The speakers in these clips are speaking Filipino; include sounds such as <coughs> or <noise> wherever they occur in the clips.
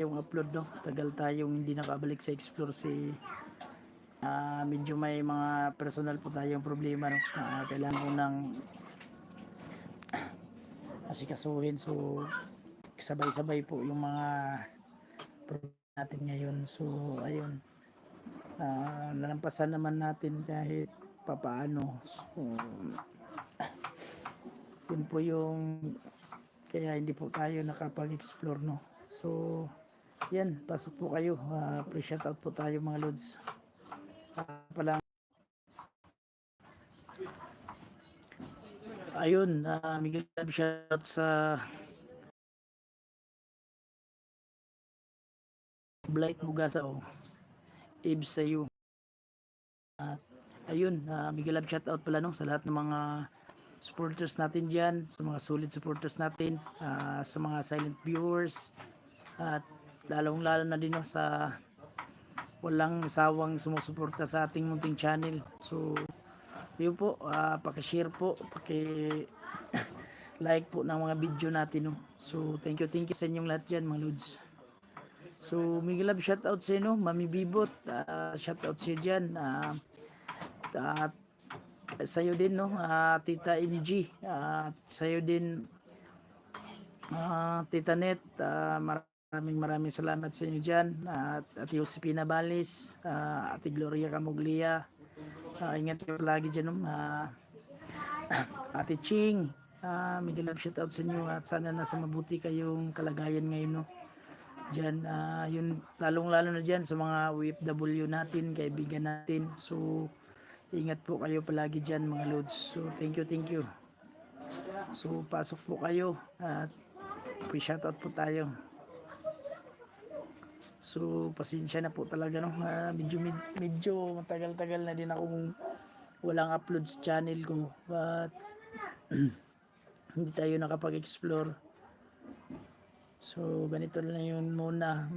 yung upload no. Tagal tayong hindi nakabalik sa explore si ah, medyo may mga personal po tayong problema no. Ah, kailangan ko ng <coughs> asikasuhin so sabay-sabay po yung mga problema natin ngayon. So ayun. Ah, nalampasan naman natin kahit papaano. So <coughs> yun po yung kaya hindi po tayo nakapag-explore no. So yan, pasok po kayo. Uh, pre-shout out po tayo mga lods. Ah, pala Ayun, uh, Miguel shout sa Blight Bugasa o Ibs sa iyo. At ayun, uh, Miguel shout out pala no sa lahat ng mga supporters natin diyan, sa mga solid supporters natin, ah, sa mga silent viewers at lalong lalo na din sa walang sawang sumusuporta sa ating munting channel. So yun po, ah, paki-share po, paki like po ng mga video natin no. So thank you, thank you sa inyong lahat diyan mga lods. So Miguel Lab shout out sa inyo, Mami Bibot, ah, shout out sa diyan. Ah, at sa'yo din no ah, Tita MG at sa'yo din ah, Tita Net ah, maraming maraming salamat sa inyo dyan at Ate Josepina Balis ah, Ate Gloria Camuglia ah, ingat kayo lagi dyan no <coughs> ah, Ate Ching ah, Miguel love shout out sa inyo at sana nasa mabuti kayong kalagayan ngayon no Diyan, ah, yun, lalong-lalo na diyan sa mga OFW natin, kaibigan natin. So, Ingat po kayo palagi dyan mga lods. So thank you, thank you. So pasok po kayo at pre-shoutout po tayo. So pasensya na po talaga no. Uh, medyo, medyo matagal-tagal na din akong walang upload sa channel ko. But <clears throat> hindi tayo nakapag-explore. So ganito na yun muna.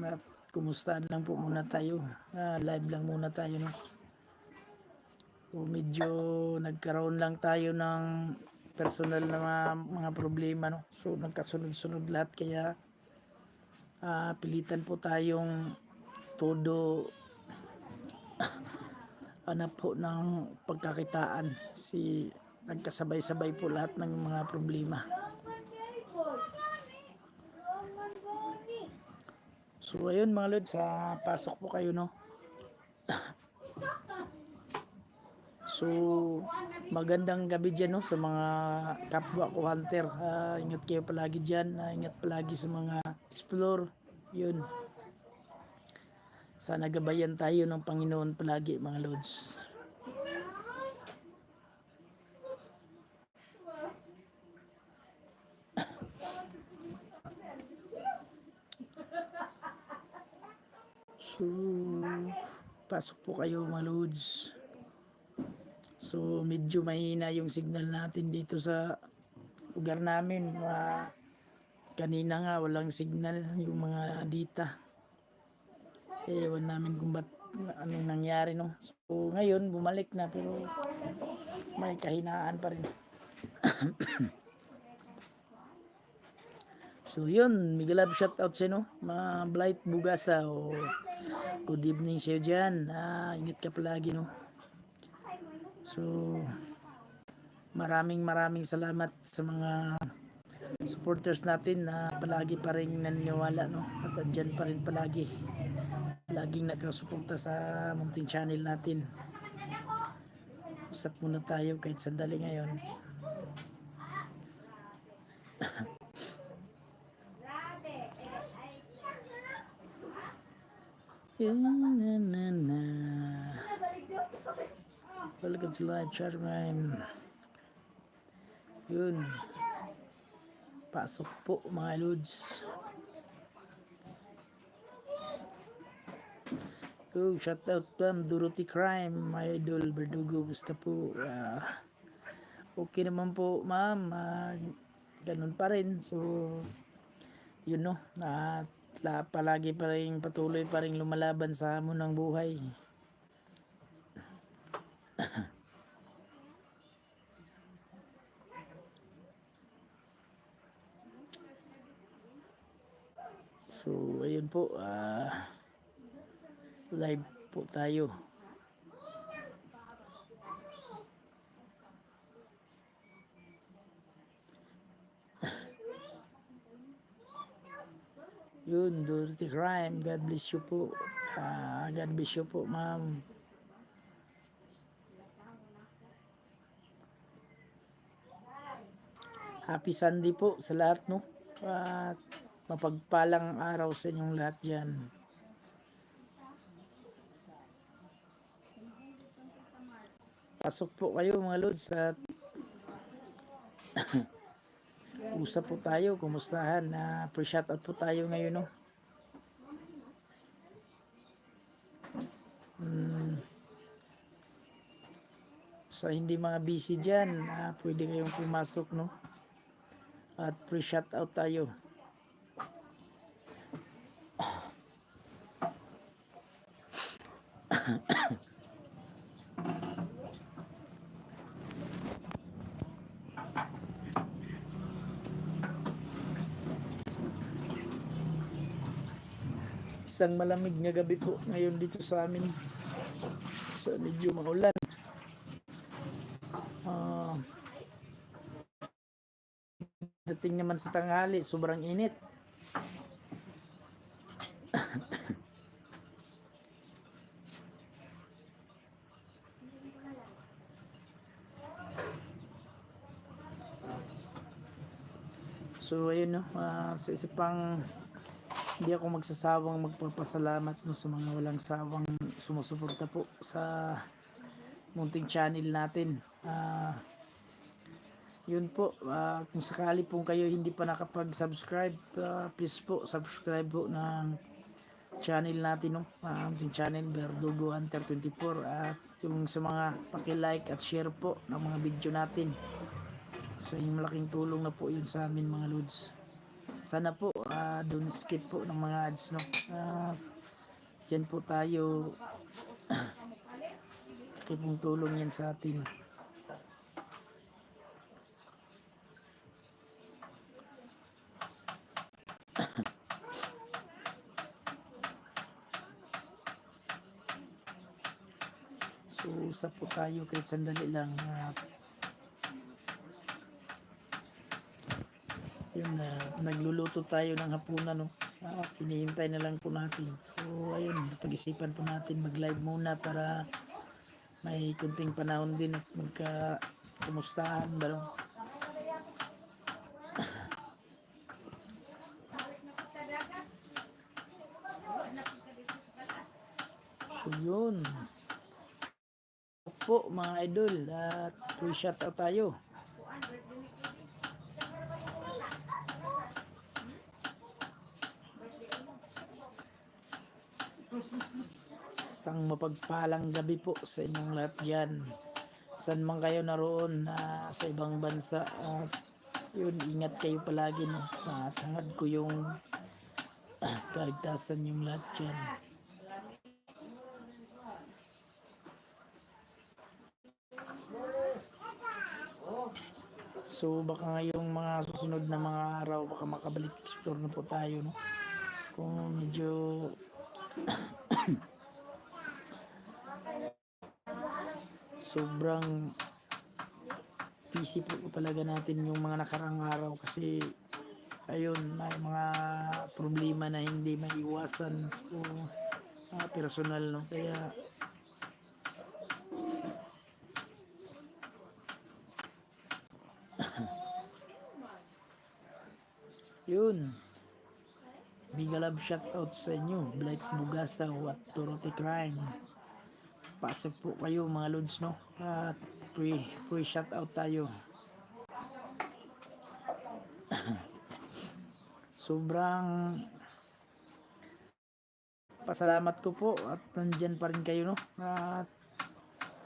Kumustahan lang po muna tayo. Uh, live lang muna tayo no. So medyo nagkaroon lang tayo ng personal na mga, mga problema no. So nagkasunod-sunod lahat kaya uh, pilitan po tayong todo <coughs> ano po ng pagkakitaan si nagkasabay-sabay po lahat ng mga problema. So ayun mga lods, sa pasok po kayo no. <coughs> So, magandang gabi dyan no, sa mga kapwa ko hunter. Uh, ingat kayo palagi dyan. Uh, ingat palagi sa mga explore. Yun. Sana gabayan tayo ng Panginoon palagi mga lods. <coughs> So, pasok po kayo mga lods. So medyo mahina yung signal natin dito sa lugar namin. Uh, kanina nga walang signal yung mga dita. Ewan namin kung ba't anong nangyari no. So ngayon bumalik na pero may kahinaan pa rin. <coughs> so yun, Miguel shout out sa no, mga Blight Bugasa o good evening sa'yo dyan. Ah, ingat ka palagi no. So, maraming maraming salamat sa mga supporters natin na palagi pa rin naniniwala no? at andyan pa rin palagi. Laging nakasuporta sa munting channel natin. Usap muna tayo kahit sandali ngayon. <laughs> Na na na Welcome to live chat time. Yun. Pasok po mga lods. Oh, shout out from Dorothy Crime, my idol Verdugo. Gusto po. Uh, okay naman po, ma'am. Uh, ganun pa rin. So, yun no. At uh, palagi pa rin patuloy pa rin lumalaban sa hamon ng buhay. So ayun po, ah, live po tayo. <laughs> Yun, dirty crime. God bless you po. Ah, God bless you po, ma'am. Happy Sunday po sa lahat, no? At mapagpalang araw sa inyong lahat dyan. Pasok po kayo mga lods at <coughs> usap po tayo, kumustahan na pre-shout out po tayo ngayon no. Hmm. Sa hindi mga busy dyan, ah, pwede kayong pumasok no. At pre-shout out tayo. Isang malamig na gabi po ngayon dito sa amin. Sa medyo maulan. Ah, dating naman sa tanghali, sobrang init. So ayun no, ah, sa isa pang hindi ako magsasawang magpapasalamat no sa mga walang sawang sumusuporta po sa munting channel natin. Ah, yun po, ah, kung sakali po kayo hindi pa nakapag-subscribe, ah, please po subscribe po ng channel natin no, munting channel Verdugo Hunter 24 at yung sa mga paki-like at share po ng mga video natin. Sa inyong malaking tulong na po yun sa amin mga lods. Sana po ah don't skip po ng mga ads no. Ah, dyan po tayo <clears throat> Laki pong tulong yan sa atin. <clears throat> So, usap po tayo kahit sandali lang. ah, na nagluluto tayo ng hapunan no. Ah, hinihintay na lang po natin. So ayun, pag-isipan po natin mag-live muna para may kunting panahon din at magka kumustahan ba no? <coughs> So yun. po mga idol at pre-shot out tayo. Isang mapagpalang gabi po sa inyong lahat dyan. San man kayo naroon na sa ibang bansa. at yun, ingat kayo palagi. No? Hangad ko yung kaligtasan yung lahat dyan. So baka ngayong mga susunod na mga araw baka makabalik explore na po tayo no. Kung medyo <coughs> sobrang busy po talaga natin yung mga nakarang araw kasi ayun may mga problema na hindi maiwasan so mga personal no? Kaya <coughs> yun. Big love shout out sa inyo Blight Bugasa at Dorothy Crime pasok po kayo mga lods no? At free free shout out tayo. <coughs> Sobrang pasalamat ko po at nandyan pa rin kayo no? At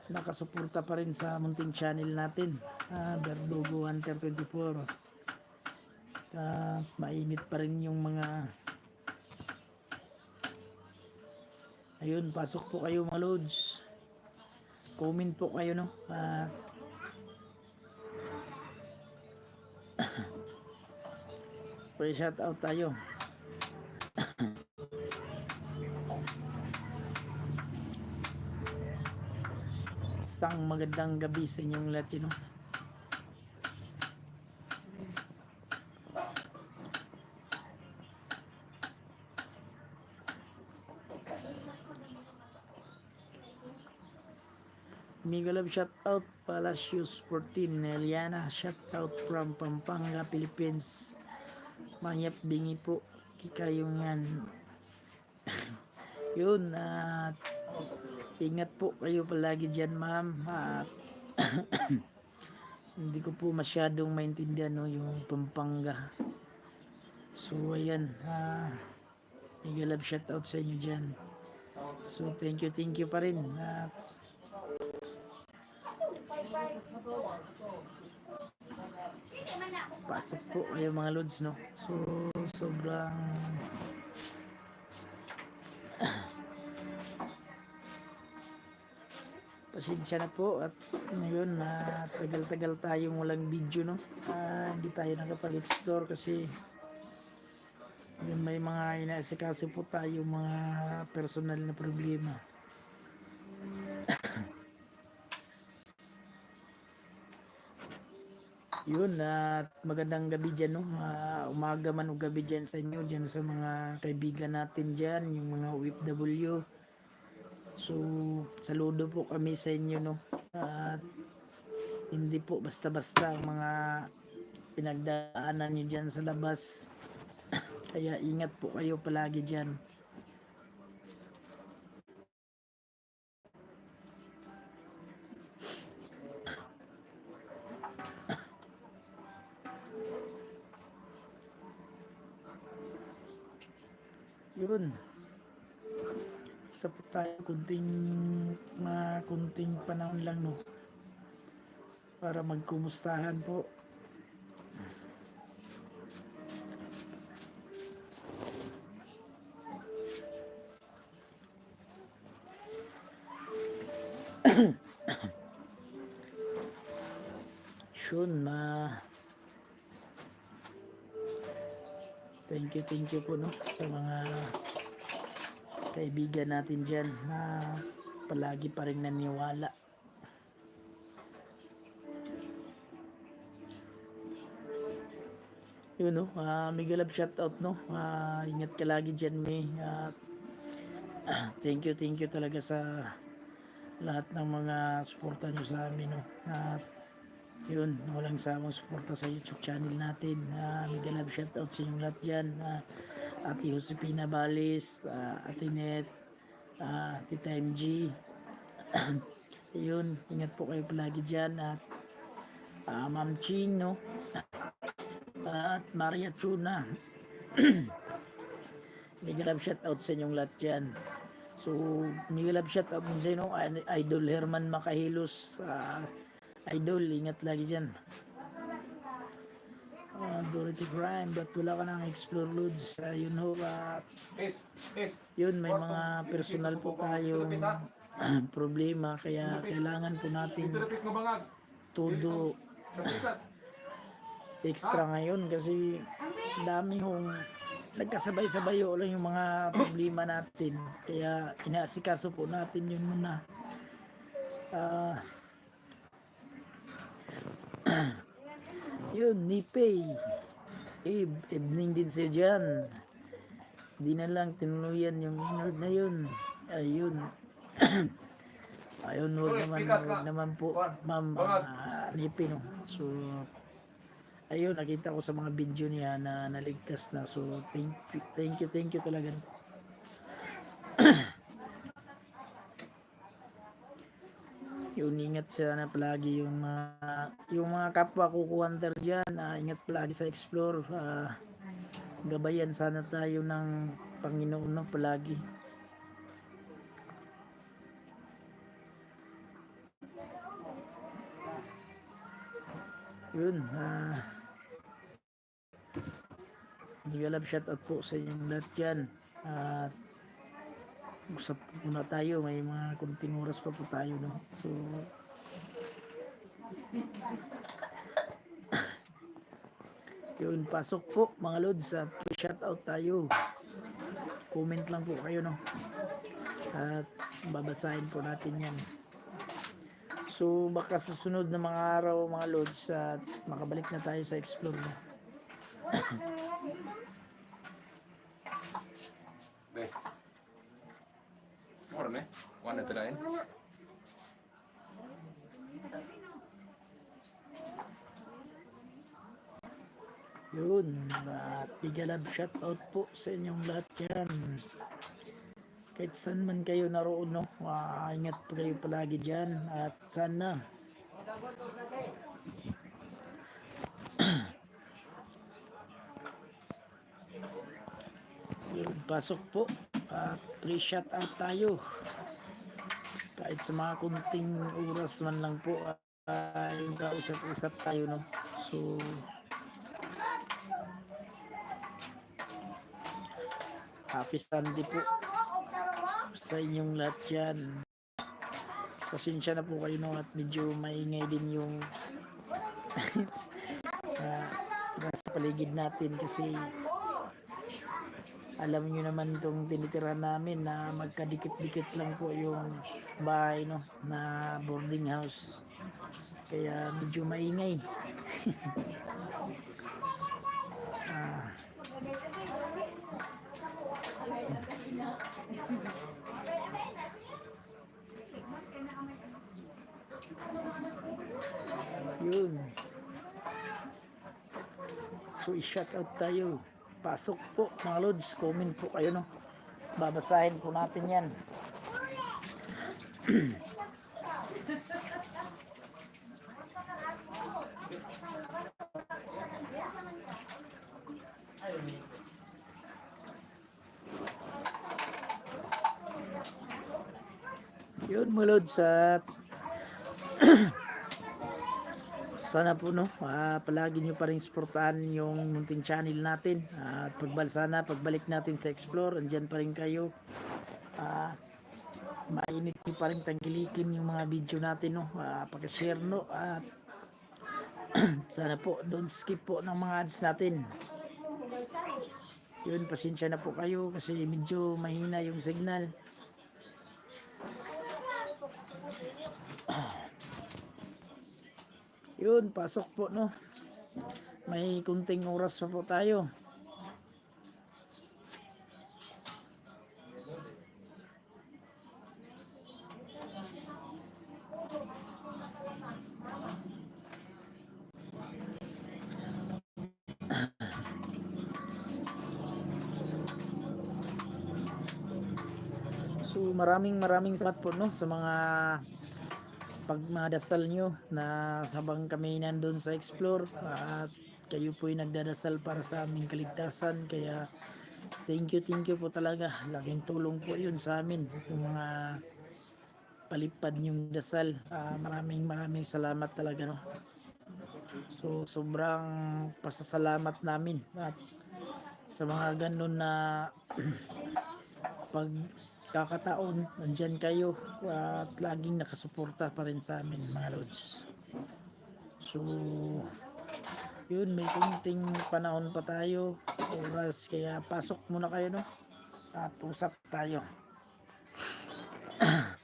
nakasuporta pa rin sa munting channel natin uh, Verdugo Hunter 24 at mainit pa rin yung mga Ayun, pasok po kayo mga lods. Comment po kayo no. Uh, <coughs> Pre shout out tayo. <coughs> Isang magandang gabi sa inyong lahat, you know? Love shout out Palacios 14 Neliana shout out from Pampanga Philippines. Manyap bingi po kikayungan. <laughs> Yun at ingat po kayo palagi dyan ma'am. At <coughs> hindi ko po masyadong maintindihan no, yung Pampanga. So ayan Miguel Love shout out sa inyo dyan. So thank you thank you pa rin. At pasok po kayo mga lods no? So sobrang pasensya na po at ngayon na tagal-tagal tayo walang video no? Ah, hindi tayo nakapag-explore kasi may mga inaasikaso po tayo mga personal na problema yun at magandang gabi dyan no? Ah, umaga man o gabi dyan sa inyo dyan sa mga kaibigan natin dyan yung mga OFW so saludo po kami sa inyo no? At hindi po basta-basta ang mga pinagdaanan nyo dyan sa labas. <coughs> Kaya ingat po kayo palagi dyan tayo kunting mga kunting panahon lang no? Para magkumustahan po. <coughs> Yun, ma. Thank you, thank you po no sa mga kaibigan natin dyan na palagi pa rin naniwala. Yun no, uh, Miguel Love shoutout no. Ah, ingat ka lagi dyan, May. At <clears throat> thank you, thank you talaga sa lahat ng mga suporta nyo sa amin no. At yun, walang sawang suporta sa YouTube channel natin. Uh, Miguel Love shoutout sa inyong lahat dyan. Uh, Ate Josepina Balis, uh, Ate Net, uh, Tita MG. <clears throat> yun, ingat po kayo palagi dyan. At uh, Ma'am Ching, no? at Maria Tuna. <clears throat> Miguel Love shoutout sa inyong lahat dyan. So, Miguel Love shoutout din sa inyo, Idol Herman Makahilos, uh, Idol, ingat lagi dyan. Uh, Dorothy Crime, ba't wala ka nang explore loads? Uh, yun ho, uh, yun, may mga personal po tayong <clears throat> problema, kaya kailangan po natin todo extra ngayon kasi dami hong nagkasabay-sabay lang yung mga <clears throat> problema natin. Kaya inaasikaso po natin yun muna. Ah, <clears throat> yun, Nipay. Eh, evening din sa'yo dyan. Di na lang tinuluyan yung inward na yun. Ayun. <clears throat> Ayun, huwag naman, huwag naman po, ma'am, uh, Nipay, no. So, ayun, nakita ko sa mga video niya na naligtas na. So, thank you, thank you, thank you talaga. <clears throat> yun, ingat sana palagi yung mga, yung mga kapwa kukuwanter dyan, ah, ingat palagi sa explore. ah, gabayan sana tayo ng Panginoon no, palagi. Yun, ah, hindi ka love shoutout po sa inyong lahat yan. At usap muna tayo, may mga kunting oras pa po tayo, no? So, yun, pasok po mga lods at shoutout tayo. Comment lang po kayo, no? At babasahin po natin yan. So baka sa sunod na mga araw mga lods at makabalik na tayo sa explore na. <coughs> Inte där än? Yun, at bigalab shoutout po sa inyong lahat yan. Kahit saan man kayo naroon, no? Ah, ingat po kayo palagi dyan. At sana, <clears throat> yun, pasok po. At free shout out tayo. Kahit sa mga kunting oras man lang po, ay kausap-usap tayo, no? So, Happy Sunday po sa inyong lahat yan. Pasensya na po kayo no at medyo maingay din yung uh, <laughs> nasa paligid natin kasi alam niyo naman itong tinitira namin na magkadikit-dikit lang po yung bahay no na boarding house kaya medyo maingay <laughs> Ah, Yun. So, i-shout out tayo. Pasok po, mga lods. Comment po kayo, no? Babasahin po natin yan. Yun, mga lods. At <clears throat> sana po no ah, palagi nyo pa rin suportahan yung munting channel natin. At pagbal sana pagbalik natin sa explore andyan pa rin kayo. Ah, mainit nyo pa rin tangkilikin yung mga video natin no ah, pakishare no at <clears throat> sana po don't skip po ng mga ads natin. Yun pasensya na po kayo kasi medyo mahina yung signal Yun, pasok po no. May kunting oras pa po tayo. So maraming maraming salamat po no sa mga pagmadasal nyo na sabang kami nandun sa explore at kayo po ay nagdadasal para sa aming kaligtasan. Kaya thank you thank you po talaga. Laking tulong po yun sa amin yung mga palipad yung dasal. Ah, maraming maraming salamat talaga no? So sobrang pasasalamat namin at sa mga ganun na <clears throat> pag kakataon, nandyan kayo at laging nakasuporta pa rin sa amin mga lods. So, yun, may kunting panahon pa tayo, oras, kaya pasok muna kayo no, at usap tayo. <clears throat>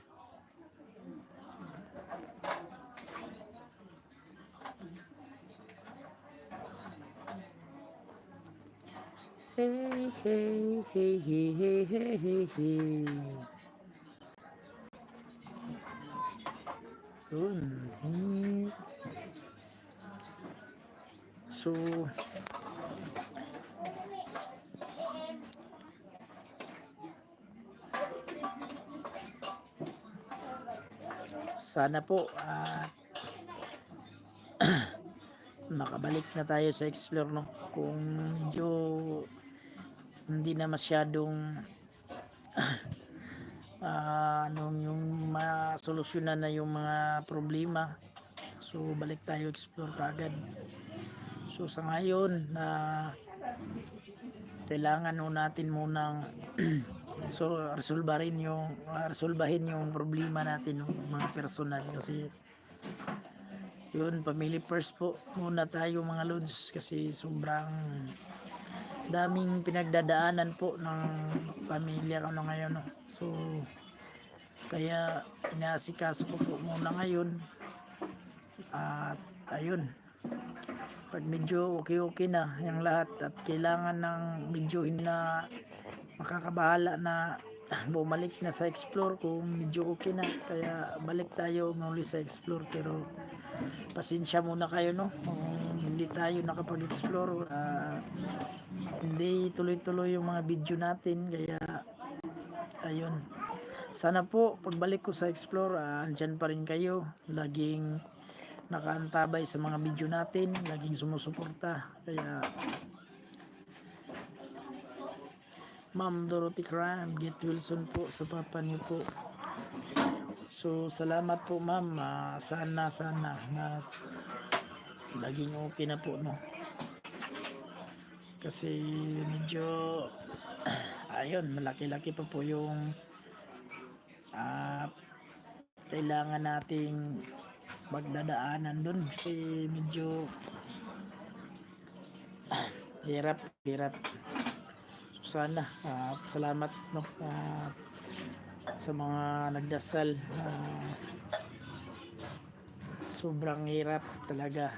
Hey, hey, hey, hey, hey, hey, hey. So, sana po at <clears throat> makabalik na tayo sa explore no kung medyo hindi na masyadong <clears throat> ah, anong yung masolusyonan na yung mga problema. So balik tayo explore kagad so sa ngayon na kailangan ho natin munang <clears throat> so resolbahin yung ah, resolbahin yung problema natin yung mga personal. Kasi yun family first po muna tayo mga lods. Kasi sobrang daming pinagdadaanan po ng pamilya ko na ngayon no? so kaya inaasikaso ko po muna ngayon At ayun, pag medyo okay-okay na yung lahat at kailangan ng medyo na makakabahala na bumalik na sa explore kung medyo okay na. Kaya balik tayo muli sa explore pero pasensya muna kayo no? Kung hindi tayo nakapag-explore ah, hindi tuloy-tuloy yung mga video natin. Kaya ayun. Sana po pagbalik ko sa explore ah, andyan pa rin kayo. Laging nakaantabay sa mga video natin laging sumusuporta. Kaya Ma'am Dorothy Cram, Get Wilson po sa papa niyo po. So, salamat po ma'am. Ah, sana, sana na laging okay na po, no? Kasi medyo, <clears throat> ayun, malaki-laki pa po yung ah, kailangan nating magdadaanan dun. Kasi medyo <clears throat> hirap, hirap sana. At salamat no? Ah, sa mga nagdasal. Ah, sobrang hirap talaga.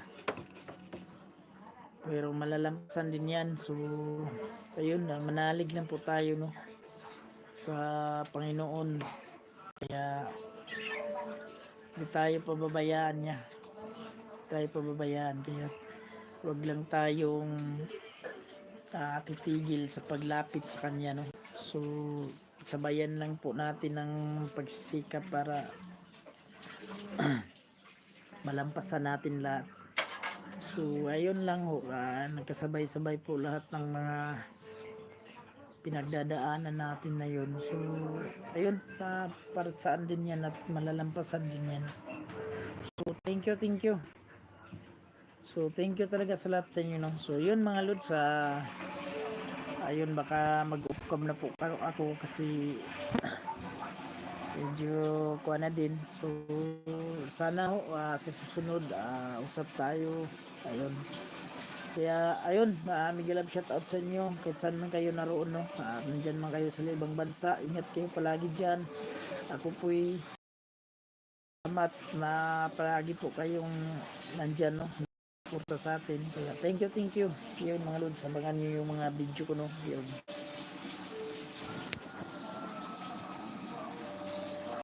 Pero malalampasan din yan. So ayun ah, manalig lang po tayo no? Sa Panginoon. Kaya hindi tayo pababayaan niya. Tayo pababayaan. Kaya wag lang tayong ah, titigil sa paglapit sa kanya no? So sabayan lang po natin ng pagsisikap para <clears throat> malampasan natin lahat. So ayun lang ho ah, nagkasabay-sabay po lahat ng mga pinagdadaanan natin na yun. So ayun ah, para saan din yan at malalampasan din yan. So thank you thank you So, thank you talaga sa lahat sa inyo, no? So, yun mga lods, sa ayun, baka mag-upcom na po ako, kasi <coughs> medyo kuha na din. So, sana ah, sa susunod, ah, usap tayo. Ayun. Kaya, ayun, uh, Miguel Love shoutout sa inyo. Kahit saan man kayo naroon, no? Uh, nandyan man kayo sa ibang bansa. Ingat kayo palagi dyan. Ako po'y salamat na palagi po kayong nandyan, no? Suporta sa atin. Kaya thank you, thank you. Yun mga lods, sabangan nyo yung mga video ko no. Yun.